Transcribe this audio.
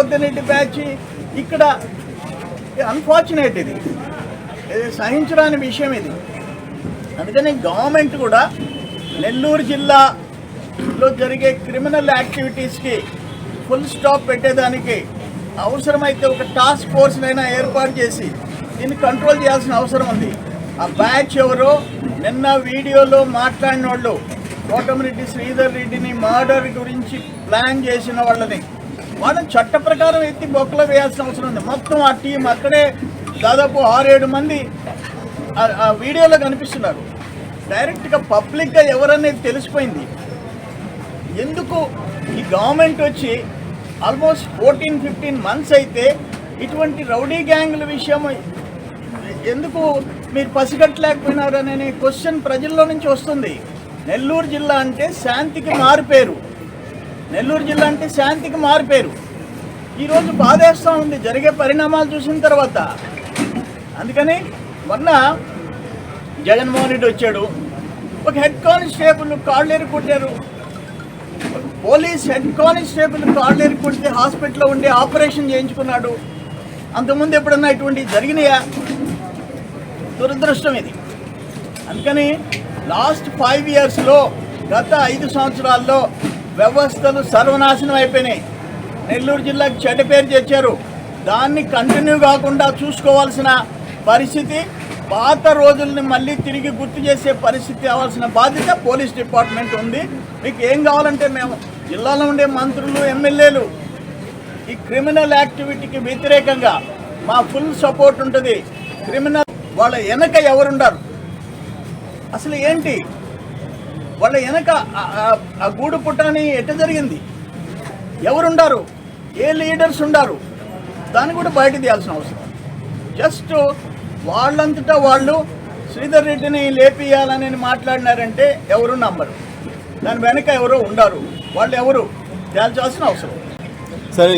Janardhan Reddy batch ఇక్కడ unfortunate ఇది. ఇది విషయం ఇది. అందుకని గవర్నమెంట్ కూడా నెల్లూరు జిల్లాలో జరిగే క్రిమినల్ యాక్టివిటీస్కి ఫుల్ స్టాప్ పెట్టేదానికి అవసరమైతే ఒక టాస్క్ ఫోర్స్నైనా ఏర్పాటు చేసి దీన్ని కంట్రోల్ చేయాల్సిన అవసరం ఉంది. ఆ బ్యాచ్ ఎవరో నిన్న వీడియోలో మాట్లాడిన వాళ్ళు కోటమిరెడ్డి శ్రీధర్ రెడ్డిని మర్డర్ గురించి ప్లాన్ చేసిన వాళ్ళని. వాళ్ళని చట్ట ప్రకారం ఎత్తి బొక్కలో వేయాల్సిన అవసరం ఉంది. మొత్తం ఆ టీం అక్కడే దాదాపు ఆరేడు మంది ఆ- ఆ వీడియోలో కనిపిస్తున్నారు. డైరెక్ట్గా పబ్లిక్గా ఎవరనేది తెలిసిపోయింది. ఎందుకు ఈ గవర్నమెంట్ వచ్చి ఆల్మోస్ట్ ఫోర్టీన్ ఫిఫ్టీన్ మంత్స్ అయితే ఇటువంటి రౌడీ గ్యాంగుల విషయం ఎందుకు మీరు పసిగట్టలేకపోయినారు అనే క్వశ్చన్ ప్రజల్లో నుంచి వస్తుంది. నెల్లూరు జిల్లా అంటే శాంతికి మారుపేరు నెల్లూరు జిల్లా అంటే శాంతికి మారిపోయారు ఈరోజు బాధేస్తూ ఉంది. జరిగే పరిణామాలు చూసిన తర్వాత. అందుకని మొన్న జగన్మోహన్ రెడ్డి వచ్చాడు. ఒక హెడ్ కానిస్టేబుల్ కాళ్ళు కొట్టారు. పోలీస్ హెడ్ కానిస్టేబుల్ కాళ్ళు కొడితే హాస్పిటల్లో ఉండి ఆపరేషన్ చేయించుకున్నాడు. అంతకుముందు ఎప్పుడన్నా ఇటువంటి జరిగినాయా? దురదృష్టం ఇది. అందుకని లాస్ట్ ఫైవ్ ఇయర్స్లో గత ఐదు సంవత్సరాల్లో వ్యవస్థలు సర్వనాశనం అయిపోయినాయి. నెల్లూరు జిల్లాకు చెడ్డ పేరు తెచ్చారు దాన్ని కంటిన్యూ కాకుండా చూసుకోవాల్సిన పరిస్థితి పాత రోజుల్ని మళ్ళీ తిరిగి గుర్తు చేసే పరిస్థితి అవ్వాల్సిన బాధ్యత పోలీస్ డిపార్ట్మెంట్ ఉంది. మీకు ఏం కావాలంటే మేము జిల్లాలో ఉండే మంత్రులు ఎమ్మెల్యేలు ఈ క్రిమినల్ యాక్టివిటీకి వ్యతిరేకంగా మా ఫుల్ సపోర్ట్ ఉంటుంది. క్రిమినల్ వాళ్ళ వెనక ఎవరుండారు? అసలు ఏంటి? వాళ్ళ వెనక ఆ- గూడు పుట్టని ఎట్ట జరిగింది? ఎవరుండారు? ఏ లీడర్స్ ఉండారు? దాన్ని కూడా బయట తీయాల్సిన అవసరం. జస్ట్ వాళ్ళంతటా వాళ్ళు శ్రీధర్ రెడ్డిని లేపియాలని మాట్లాడినారంటే ఎవరు నమ్మరు. దాని వెనక ఎవరో ఉండారు. వాళ్ళు ఎవరు? తేల్చాల్సిన అవసరం. సరే